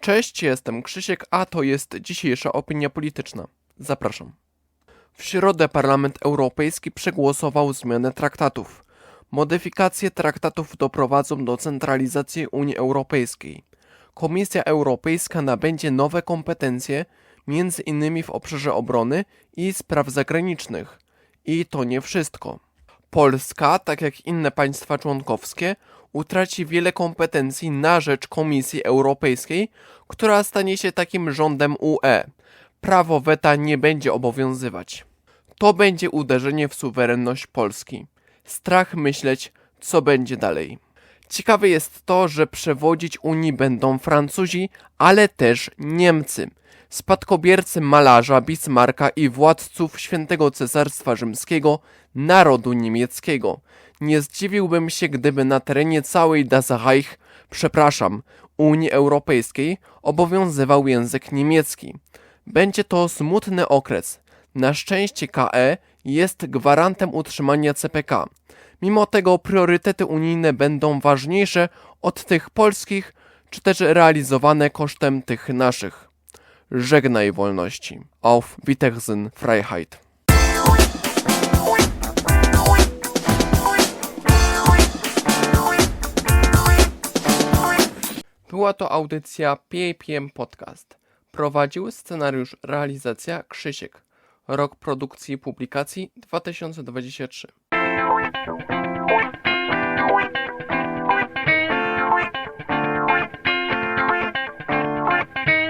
Cześć, jestem Krzysiek, a to jest dzisiejsza opinia polityczna. Zapraszam. W środę Parlament Europejski przegłosował zmianę traktatów. Modyfikacje traktatów doprowadzą do centralizacji Unii Europejskiej. Komisja Europejska nabędzie nowe kompetencje, między innymi w obszarze obrony i spraw zagranicznych. I to nie wszystko. Polska, tak jak inne państwa członkowskie, utraci wiele kompetencji na rzecz Komisji Europejskiej, która stanie się takim rządem UE. Prawo weta nie będzie obowiązywać. To będzie uderzenie w suwerenność Polski. Strach myśleć, co będzie dalej. Ciekawe jest to, że przewodzić Unii będą Francuzi, ale też Niemcy. Spadkobiercy malarza Bismarcka i władców świętego Cesarstwa Rzymskiego, narodu niemieckiego. Nie zdziwiłbym się, gdyby na terenie całej Das przepraszam, Unii Europejskiej obowiązywał język niemiecki. Będzie to smutny okres. Na szczęście KE jest gwarantem utrzymania CPK. Mimo tego priorytety unijne będą ważniejsze od tych polskich, czy też realizowane kosztem tych naszych. Żegnaj wolności. Auf Wiedersehen Freiheit. Była to audycja PAPM Podcast. Prowadził scenariusz realizacja Krzysiek. Rok produkcji i publikacji 2023. thank you